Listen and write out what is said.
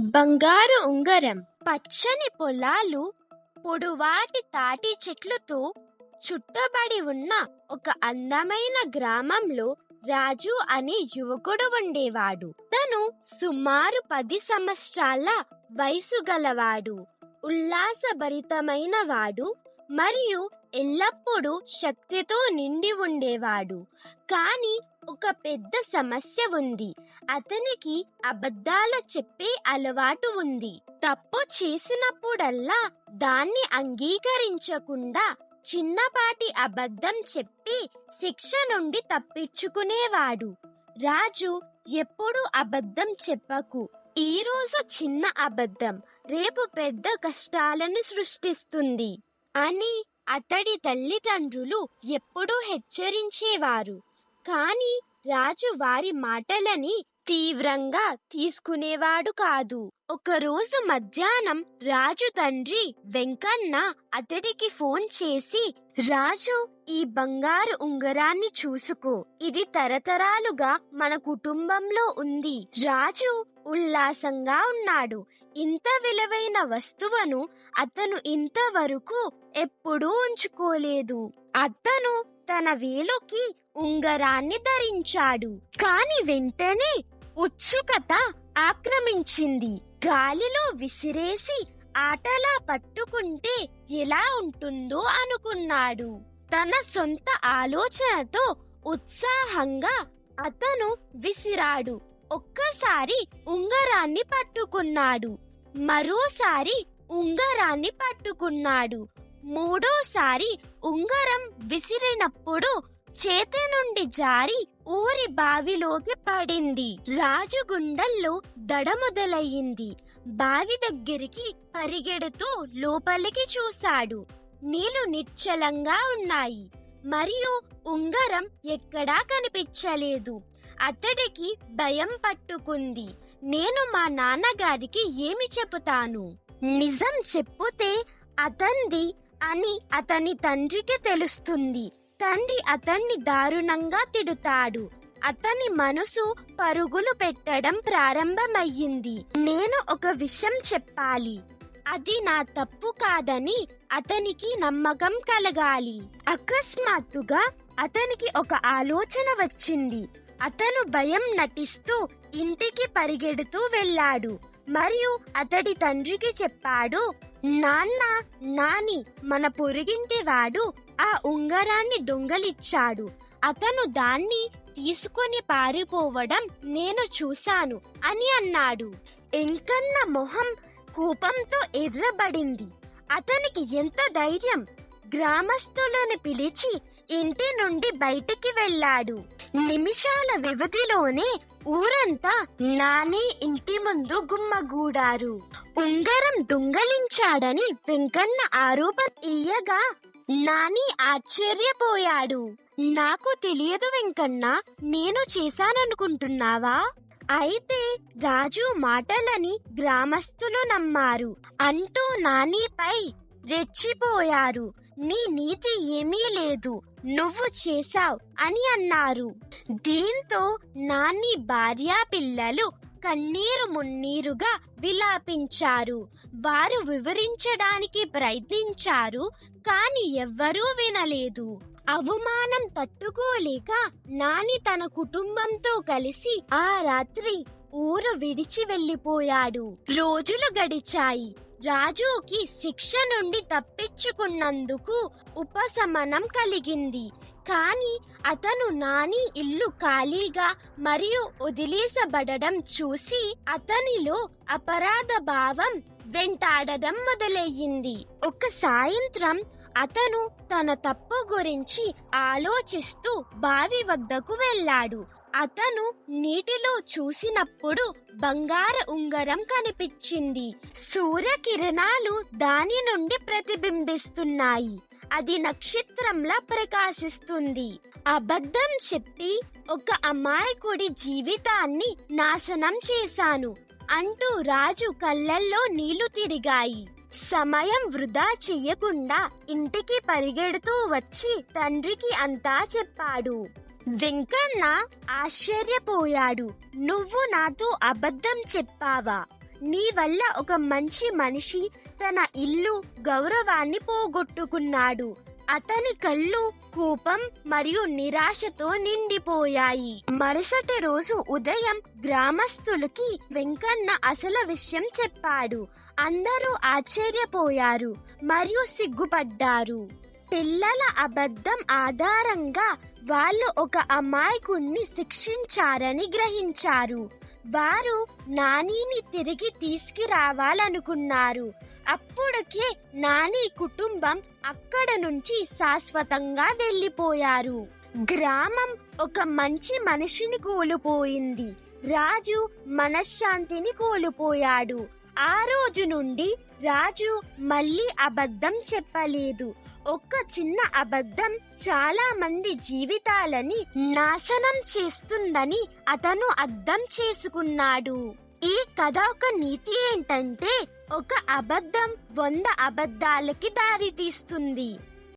బంగారు ఉంగరం పచ్చని పొలాలు పొడువాటి తాటి చెట్లతో చుట్టబడి ఉన్న ఒక అందమైన గ్రామంలో రాజు అనే యువకుడు ఉండేవాడు. తను సుమారు పది సంవత్సరాల వయసు గలవాడు. ఉల్లాసభరితమైన వాడు మరియు ఎల్లప్పుడూ శక్తితో నిండి ఉండేవాడు. కానీ ఒక పెద్ద సమస్య ఉంది. అతనికి అబద్ధాల చెప్పే అలవాటు ఉంది. తప్పు చేసినప్పుడల్లా దాన్ని అంగీకరించకుండా చిన్నపాటి అబద్ధం చెప్పి శిక్ష నుండి తప్పించుకునేవాడు. రాజు ఎప్పుడు అబద్ధం చెప్పకు. ఈరోజు చిన్న అబద్ధం రేపు పెద్ద కష్టాలను సృష్టిస్తుంది అని అతడి తల్లిదండ్రులు ఎప్పుడూ హెచ్చరించేవారు. కానీ రాజు వారి మాటలని తీవ్రంగా తీసుకునేవాడు కాదు. ఒకరోజు మధ్యాహ్నం రాజు తండ్రి వెంకన్న అతడికి ఫోన్ చేసి రాజు ఈ బంగారు ఉంగరాన్ని చూసుకో. ఇది తరతరాలుగా మన కుటుంబంలో ఉంది. రాజు ఉల్లాసంగా ఉన్నాడు. ఇంత విలువైన వస్తువును అతను ఇంతవరకు ఎప్పుడూ ఉంచుకోలేదు. అతను తన వేలుకి ఉంగరాన్ని ధరించాడు. కాని వెంటనే ఉత్సుకత ఆక్రమించింది. గాలిలో విసిరేసి ఆటలా పట్టుకుంటే ఎలా ఉంటుందో అనుకున్నాడు. తన సొంత ఆలోచనతో ఉత్సాహంగా అతను విసిరాడు. ఒక్కసారి ఉంగరాన్ని పట్టుకున్నాడు. మరోసారి ఉంగరాన్ని పట్టుకున్నాడు. మూడోసారి ఉంగరం విసిరినప్పుడు చేతి నుండి జారి ఊరి బావిలోకి పడింది. రాజు గుండెల్లో దడ మొదలయ్యింది బావి దగ్గరికి పరిగెడుతూ లోపలికి చూశాడు. నీళ్ళు నిశ్చలంగా ఉన్నాయి. మరియు ఉంగరం ఎక్కడా కనిపించలేదు. అతడికి భయం పట్టుకుంది. నేను మా నాన్నగారికి ఏమి చెబుతాను నిజం చెప్పుతే అతంది అని అతని తండ్రికి తెలుస్తుంది. తండ్రి అతన్ని దారుణంగా తిడుతాడు. అతని మనసు పరుగులు పెట్టడం ప్రారంభమయ్యింది. నేను ఒక విషయం చెప్పాలి. అది నా తప్పు కాదని అతనికి నమ్మకం కలగాలి. అకస్మాత్తుగా అతనికి ఒక ఆలోచన వచ్చింది. అతను భయం నటిస్తూ ఇంటికి పరిగెడుతూ వెళ్ళాడు. మరియు అతడి తండ్రికి చెప్పాడు నాన్న నాని మన పొరుగింటి వాడు ఆ ఉంగరాన్ని దొంగలిచ్చాడు. అతను దాన్ని తీసుకొని పారిపోవడం నేను చూశాను అని అన్నాడు. ఎంకన్న మొహం కోపంతో ఎర్రబడింది. అతనికి ఎంత ధైర్యం! గ్రామస్తులను పిలిచి ఇంటి నుండి బయటికి వెళ్ళాడు. నిమిషాల వ్యవధిలోనే ఊరంతా నానే ఇంటి ముందు గుమ్మగూడారు. ఉంగరం దొంగలించాడని వెంకన్న ఆరోపణ ఇయ్యగా నాని ఆశ్చర్యపోయాడు. నాకు తెలియదు వెంకన్న నేను చేశాననుకుంటున్నావా? అయితే రాజు మాటలని గ్రామస్తులు నమ్మారు. అంటూ నానిపై రెచ్చిపోయారు. నీ నీతి ఏమీ లేదు నువ్వు చేశావు అని అన్నారు. దీంతో నాని భార్య పిల్లలు కన్నీరు మున్నీరుగా విలాపించారు. వారు వివరించడానికి ప్రయత్నించారు కాని ఎవ్వరూ వినలేదు. అవమానం తట్టుకోలేక నాని తన కుటుంబంతో కలిసి ఆ రాత్రి ఊరు విడిచి వెళ్ళిపోయాడు. రోజులు గడిచాయి. రాజుకి శిక్ష నుండి తప్పించుకున్నందుకు ఉపశమనం కలిగింది. కానీ అతను నాని ఇల్లు ఖాళీగా మరియు వదిలేసబడడం చూసి అతనిలో అపరాధ భావం వెంటాడడం మొదలయ్యింది. ఒక సాయంత్రం అతను తన తప్పు గురించి ఆలోచిస్తూ బావి వద్దకు వెళ్ళాడు. అతను నీటిలో చూసినప్పుడు బంగార ఉంగరం కనిపించింది. సూర్యకిరణాలు దాని నుండి ప్రతిబింబిస్తున్నాయి. అది నక్షత్రంలా ప్రకాశిస్తుంది. అబద్ధం చెప్పి ఒక అమాయకుడి జీవితాన్ని నాశనం చేశాను. అంటూ రాజు కళ్ళల్లో నీళ్ళు తిరిగాయి. సమయం వృధా చెయ్యకుండా ఇంటికి పరిగెడుతూ వచ్చి తండ్రికి అంతా చెప్పాడు. వెంకన్న ఆశ్చర్యపోయాడు. నువ్వు నాతో అబద్ధం చెప్పావా? నీ వల్ల ఒక మంచి మనిషి తన ఇల్లు గౌరవాన్ని పోగొట్టుకున్నాడు. అతని కళ్ళు కోపం మరియు నిరాశతో నిండిపోయాయి. మరుసటి రోజు ఉదయం గ్రామస్తులకి వెంకన్న అసలు విషయం చెప్పాడు. అందరూ ఆశ్చర్యపోయారు మరియు సిగ్గుపడ్డారు. పిల్లల అబద్ధం ఆధారంగా వాళ్ళు ఒక అమాయకుణ్ణి శిక్షించారని గ్రహించారు. వారు నానీని తిరిగి తీసుకురావాలనుకున్నారు. అప్పుడుకే నాని కుటుంబం అక్కడ నుంచి శాశ్వతంగా వెళ్ళిపోయారు. గ్రామం ఒక మంచి మనిషిని కోల్పోయింది. రాజు మనశ్శాంతిని కోల్పోయాడు. ఆ రోజు నుండి రాజు మళ్ళీ అబద్ధం చెప్పలేదు. ఒక్క చిన్న అబద్ధం చాలా మంది జీవితాలని నాశనం చేస్తుందని అతను అర్థం చేసుకున్నాడు. ఈ కథ ఒక నీతి ఏంటంటే ఒక అబద్ధం వంద అబద్ధాలకి దారితీస్తుంది.